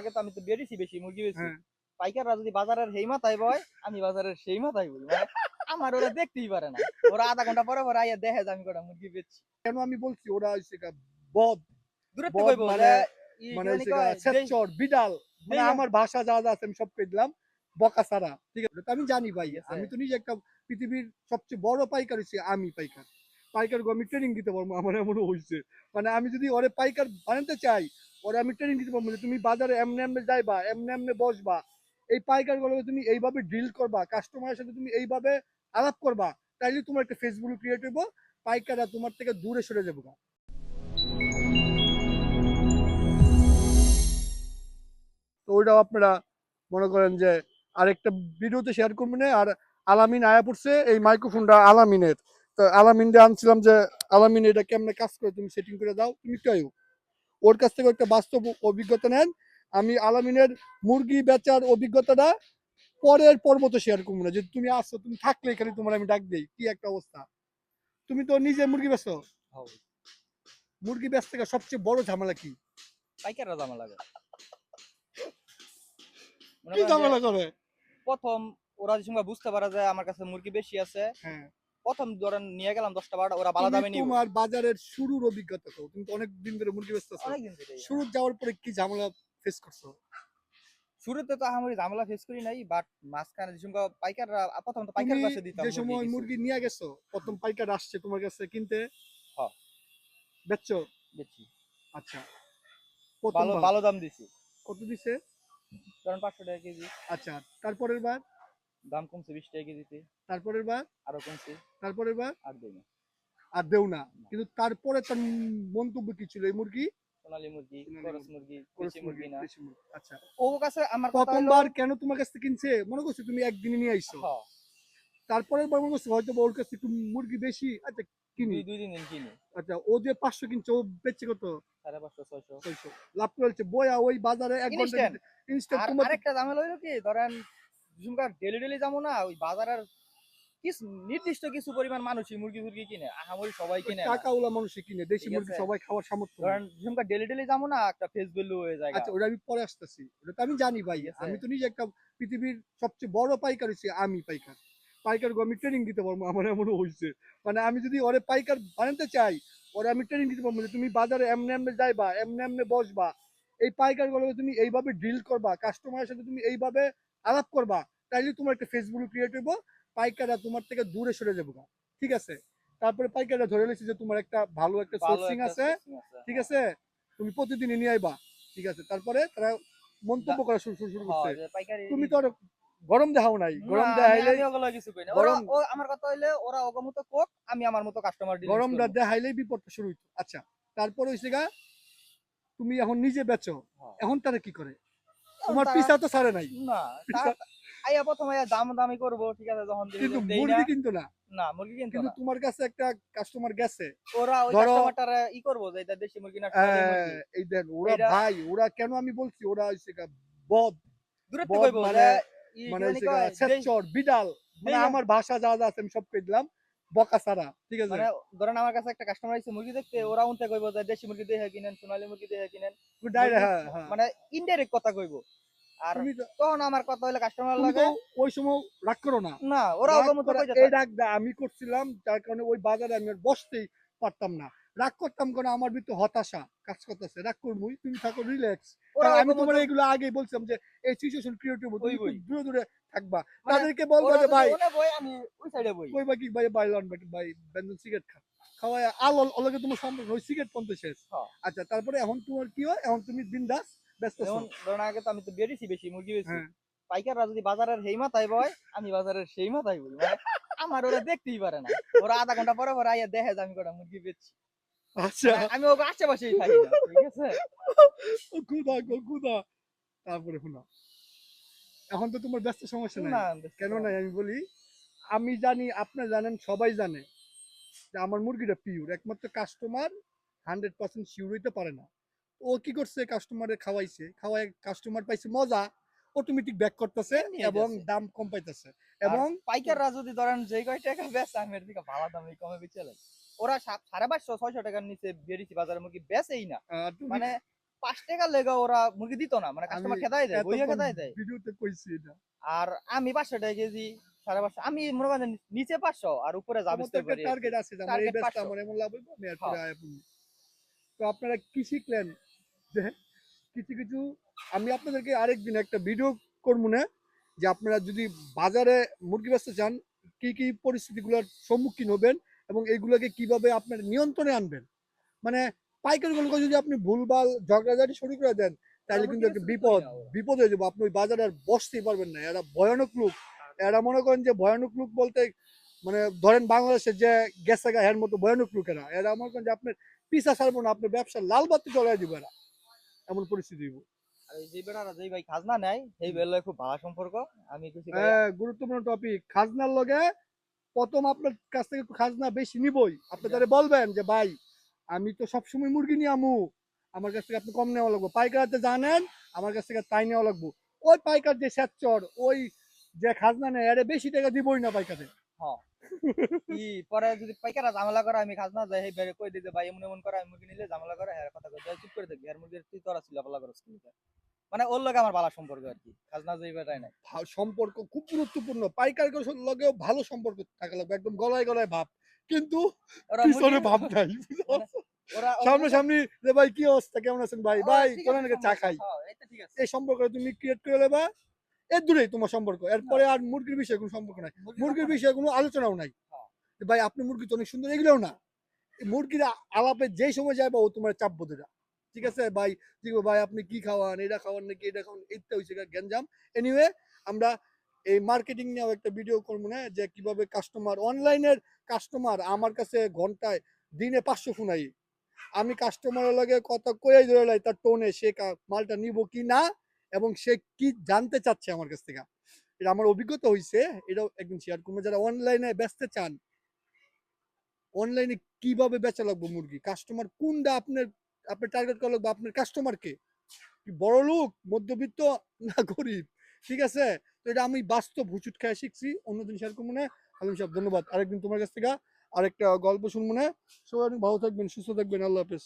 আগে তো আমি তো বেরিয়েছি বেশি মুরগি বেশি। হ্যাঁ। পাইকাররা যদি বাজারের হেই মাথায় বয় আমি বাজারের সেই মাথায় বই মানে আমার ওরা দেখতেই পারে না। ওরা আধা ঘণ্টা পরে পরে আইয়া দেখে যে আমি কটা মুরগি বেচছি। কেন আমি বলছি ওরা হচ্ছে বদ। দূরে কইবো মানে- মানে যেই- ছেচর বিড়াল। মানে আমার ভাষা যা যা আছে আমি সব কই দিলাম বকা ছাড়া। ঠিক আছে তো আমি জানি ভাই আমি তো নিজে একটা পৃথিবীর সবচেয়ে বড় পাইকার হচ্ছে আমি পাইকার। পাইকার আমি ট্রেনিং দিতে পারব আমার এমন হয়েছে মানে আমি যদি ওরে পাইকার বানাতে চাই ওরে আমি ট্রেনিং দিতে পারব তুমি বাজারে এমনি এমনি যাইবা, এমনি এমনি বসবা, এই পাইকার গুলোকে তুমি এইভাবে ডিল করবা কাস্টমারের সাথে তুমি এইভাবে আলাপ করবা, তাইলে তোমার একটা ফেসবুক ক্রিয়েট হইব, পাইকাররা তোমার থেকে দূরে সরে যাব। তো ওইটাও আপনারা মনে করেন যে আরেকটা ভিডিওতে শেয়ার করবেন আর আলামিন আয়া পড়ছে, এই মাইক্রোফোনটা আলামিনের। তো আলামিন দিয়ে আনছিলাম যে, আলামিন এটা কেমনে কাজ করে তুমি সেটিং করে দাও, তুমি কেউ ওর কাছ থেকে একটা বাস্তব অভিজ্ঞতা নেন। আমি আলামিনের মুরগি বেচার অভিজ্ঞতাটা পরের পর্বতে শেয়ার করব না। যে তুমি আসছো তুমি থাকলে এখানে তোমার আমি ডাক দেই। কি একটা অবস্থা? তুমি তো নিজে মুরগি বেচো? মুরগি বেচ থেকে সবচেয়ে বড় ঝামেলা কি? পাইকাররা লাগে মনে কি ঝামেলা করে? প্রথম ওরা যে সময় বুঝতে পারে যে আমার কাছে মুরগি বেশি আছে হ্যাঁ। প্রথম ধরেন নিয়ে গেলাম দশটা বারোটা ওরা ভালো তুমি দামে নিব তোমার বাজারের শুরুর অভিজ্ঞতা তো তুমি তো অনেক দিন ধরে মুরগি বেচতেছো। অনেকদিন থেকে শুরু যাওয়ার পরে কি ঝামেলা ফেস করছ? শুরুতে তো আমি ঝামেলা ফেস করি নাই বাট মাঝখানে যে সময় পাইকাররা প্রথম তো পাইকার কাছে দিতাম যে সময় মুরগি নিয়ে গেছো প্রথম পাইকার আসছে তোমার কাছে কিনতে? হ্যাঁ। বেচছো? বেচি। আচ্ছা। ভালো ভালো দাম দিছি। কত দিছে? কারণ পাঁচশো টাকা কেজি। আচ্ছা তারপরের বার? দাম কমছে বিশ টাকা কেজিতে। তারপরের বার? আরও কমছে। তারপরের বার? আর দেই না। আর দেও না। কিন্তু তারপরে তার মন্তব্য কি ছিল? এই মুরগি? সোনালী মুরগি করস মুরগি। দেশি মুরগি না। আচ্ছা। ও কাছে আমার কথা প্রথমবার কেন তোমার কাছ কিনছে? মনে করছ তুমি একদিনে নিয়ে আইছো? হ্যাঁ, তারপরের বার মনে করছ হয়তো ওর কাছে একটু মুরগি বেশি আচ্ছা কিনি। দুই দিন কিনি। আচ্ছা ও যে পাঁচশো কিনছে ও বেচছে কত? সাড়ে পাঁচশো ছয়শো। ছয়শো। লাভ করেছে বয়া ওই বাজারে এক ঘণ্টা। ইনস্ট্যান্ট তোমার আরেকটা ঝামেলা হইল কি? ধরেন ঝুমকার ডেলি ডেলি যাব না ওই বাজারের কিছু নির্দিষ্ট কিছু পরিমাণ মানুষই মুরগি মুরগি কিনে আহামরি সবাই কিনে না। টাকাওয়ালা মানুষই কিনে দেশি মুরগি সবাই খাওয়ার সামর্থ্য। ধরেন ঝুমকা ডেলি ডেলি যাব না একটা ফেস ভ্যালু হয়ে যায় আচ্ছা ওটা আমি পরে আসতেছি। ওটা তো আমি জানি ভাই আমি তো নিজে একটা পৃথিবীর সবচেয়ে বড় পাইকার হচ্ছে আমি পাইকার। পাইকার আমি ট্রেনিং দিতে পারব আমার এমন হয়েছে মানে আমি যদি ওরে পাইকার বানাতে চাই ওরে আমি ট্রেনিং দিতে পারব তুমি বাজারে এমনি এমনি যাইবা এমনি এমনি বসবা। এই পাইকার গুলোকে তুমি এইভাবে ডিল করবা কাস্টমারের সাথে তুমি এইভাবে আলাপ করবা তাইলে তোমার একটা ফেসবুক ক্রিয়েট হইব পাইকাররা তোমার থেকে দূরে সরে যাব গা। ঠিক আছে? তারপরে পাইকাররা ধরে নিয়েছে যে তোমার একটা ভালো একটা সোর্সিং আছে ঠিক হ্যাঁ। আছে? তুমি প্রতিদিনই নিয়ে আইবা ঠিক আছে? তারপরে তারা মন্তব্য করা শুরু শুরু হ্যাঁ, করছে। তুমি তো আর গরম দেখাও নাই। গরম দেখাইলে। গরম- আমার কথা হইলে ওরা ওগো মতো কোক আমি আমার মতো কাস্টমার গরমটা দেখাইলেই বিপদটা শুরু হইতো। আচ্ছা তারপরে হইছে গা তুমি এখন নিজে বেচো। হ্যাঁ। এখন তারা কি করে? তোমার পিসা তো ছাড়ে নাই। না আইয়া প্রথম আইয়া দাম দামি করব ঠিক আছে যখন কিন্তু মুরগি কিন্তু না। না মুরগি কিন্তু কিন্তু তোমার কাছে একটা কাস্টমার গেছে। ওরা ওই কাস্টমারটারে ই করব যে এটা দেশি মুরগি না। আহ, এই দেন ওরা ভাই ওরা কেন আমি বলছি? ওরা হইছে বদ। কইবো মানে- মানে বিড়াল। মানে আমার ভাষা যা যা আছে আমি সব কই দিলাম। বকা ছাড়া। ঠিক আছে। মানে ধরেন আমার কাছে একটা কাস্টমার আইছে মুরগি দেখতে ওরা উনতে কইবো যে দেশি মুরগি কিনেন সোনালী মুরগি কিনেন। হ্যাঁ হ্যাঁ। মানে ইনডাইরেক্ট কথা কইবো। আর তখন আমার কথা হইলে কাস্টমার লাগে ওই সময় রাগ করো না। না ওরা রাগ ওগো মতো এই রাগটা আমি করছিলাম যার কারণে ওই বাজারে আমি বসতেই পারতাম না। রাগ করতাম কেন? আমার ভিতরে হতাশা কাজ করতেছে। রাগ করবই তুমি থাকো রিল্যাক্স ওরা আমি তোমার এগুলো আগেই বলছিলাম যে এই সিচুয়েশন ক্রিয়েট হব তুমি ওই বই। খুব দূরে দূরে থাকবা। মানে তাদেরকে বলব যে ভাই বই আমি ওই সাইডে বই। বা কি ভাই ভাই ভাই বেঞ্জন সিগারেট খা। খাওয়ায় আল অলগে তোমার সম্পর্ক ওই সিগারেট পন্থে শেষ। আচ্ছা তারপরে এখন তোমার কি হয়? এখন তুমি বিন্দাস ব্যস্ত যেমন ধরেন আগে তো আমি তো বেরিয়েছি বেশি মুরগি বেশি। হ্যাঁ। পাইকাররা যদি বাজারের হেই মাথায় বয় আমি বাজারের সেই মাথায় বই মানে আমার ওরা দেখতেই পারে না। ওরা আধা ঘণ্টা পরে পরে আইয়া দেখে যে আমি কটা মুরগি বেচছি। আচ্ছা। মানে আমি ওকে আশেপাশেই থাকি ঠিক আছে? ও খুদা গো খুদা। তারপরে শোনো এখন তো তোমার ব্যস্ত সমস্যা না কেন নাই আমি বলি আমি জানি আপনি জানেন সবাই জানে যে আমার মুরগিটা পিওর একমাত্র কাস্টমার হান্ড্রেড পার্সেন্ট শিওর হইতে পারে না। ও কি করছে কাস্টমারে খাওয়াইছে খাওয়াই কাস্টমার পাইছে মজা অটোমেটিক ব্যাক করতেছে এবং দাম কম পাইতেছে। এবং পাইকাররা যদি ধরেন যে কয় টাকা বেচে আমি এর থেকে ভালো দামে কমে বেচে ওরা সাড়ে পাঁচশো ছয়শো টাকার নিচে বেরিয়েছি বাজারে মুরগি বেচেই না। মানে পাঁচ টাকার লেগে ওরা মুরগি দিত না মানে কাস্টমার খেদাই দেয় বইয়া খেদাই দেয়। ভিডিওতে কইছি এটা। আর আমি পাঁচশো টাকা কেজি সাড়ে পাঁচশো আমি মনে করেন নিচে পাঁচশো আর উপরে যা আমার তো বিস্তার একটা করি টার্গেট আছে যে আমার এই Target ব্যাচটা 500 আমার এমন লাভ। তো আপনারা কি শিখলেন? যে কিছু কিছু আমি আপনাদেরকে আরেকদিন একটা ভিডিও করব না যে আপনারা যদি বাজারে মুরগি বেচতে চান কি কি পরিস্থিতিগুলোর সম্মুখীন হবেন এবং এইগুলোকে কীভাবে আপনার নিয়ন্ত্রণে আনবেন? মানে পাইকারিগুলোকে যদি আপনি ভুলভাল ঝগড়াঝাটি শুরু করে দেন তাহলে কিন্তু একটা বিপদ বিপদ হয়ে যাব। আপনি ওই বাজারে আর বসতেই পারবেন না। এরা ভয়ানক লোক। এরা মনে করেন যে ভয়ানক লোক বলতে মানে ধরেন বাংলাদেশের যে গেছে গা এর মতো ভয়ানক লোকেরা এরা। মনে করেন যে আপনার পিসা ছাড়বো না আপনার ব্যবসা লাল বাতি চলে দিব এরা। এমন পরিস্থিতি হইব। আর এই যে বেড়ারা যেই ভাই খাজনা নেয় সেই বেলা খুব ভালো সম্পর্ক। আমি হ্যাঁ গুরুত্বপূর্ণ টপিক খাজনার লগে প্রথম আপনার কাছ থেকে খাজনা বেশি নিবই। আপনি তাহলে বলবেন যে ভাই আমি তো সবসময় মুরগি নিয়ে আমু। আমার কাছ থেকে আপনি কম নেওয়া লাগবো। পাইকারতে জানেন আমার কাছ থেকে তাই নেওয়া লাগবো। ওই পাইকার যে স্যাচ্চর ওই যে খাজনা নেয় আরে বেশি টাকা দিবই না পাইকারে কি পরে যদি পাইকারা ঝামেলা করে আমি খাজনা যাই সেই বেড়ে কই দিতে ভাই এমন এমন করে আমি মুরগি নিলে ঝামেলা করে হ্যাঁ কথা কই চুপ করে দেখবি আর মুরগির তুই তোরা ছিল পালা করছ মানে ওর লগে আমার ভালো সম্পর্ক আর কি। খাজনা যেই বেটাই নাই। সম্পর্ক খুব গুরুত্বপূর্ণ। পাইকার লগেও ভালো সম্পর্ক থাকা লাগবে একদম গলায় গলায় ভাব। কিন্তু পিছনে ভাব নাই মানে সামনে সামনি যে ভাই কি অবস্থা? কেমন আছেন ভাই? ভাই আছে, চা খাই। এই সম্পর্কটা তুমি ক্রিয়েট করে নেবা এর দূরেই তোমার সম্পর্ক। এরপরে আর মুরগির বিষয়ে কোনো সম্পর্ক নাই। মুরগির বিষয়ে কোনো আলোচনাও নাই। হ্যাঁ। ভাই আপনি মুরগি তো অনেক সুন্দর এগুলোও না। মুরগির আলাপে যেই সময় যাবে ও তোমার চাপ বোধেরা ঠিক আছে ভাই ঠিক ভাই আপনি কি খাওয়ান? এটা খাওয়ান নাকি এটা খাওয়ান? এইটা হয়েছে গ্যাঞ্জাম। এনিওয়ে আমরা এই মার্কেটিং নিয়েও একটা ভিডিও করব না যে কীভাবে কাস্টমার অনলাইনের কাস্টমার আমার কাছে ঘন্টায় দিনে পাঁচশো ফোনাই আমি কাস্টমারের লগে কথা কয়ে ধরে লাই, তার টোনে সে মালটা নিব কি না এবং সে কি জানতে চাচ্ছে আমার কাছ থেকে। এটা আমার অভিজ্ঞতা হয়েছে এটাও একদিন শেয়ার করব। যারা অনলাইনে বেচতে চান অনলাইনে কীভাবে বেচা লাগবে মুরগি? কাস্টমার কোনটা আপনার আপনার টার্গেট করা লাগবে আপনার কাস্টমারকে বড় লোক, মধ্যবিত্ত না গরিব? ঠিক আছে? তো এটা আমি বাস্তব হুচুট খেয়ে শিখছি। অন্যদিন শেয়ার করব না। আলম সাহেব, ধন্যবাদ। আরেকদিন তোমার কাছ থেকে আরেকটা গল্প শুনব না সবাই অনেক ভালো থাকবেন সুস্থ থাকবেন আল্লাহ হাফেজ।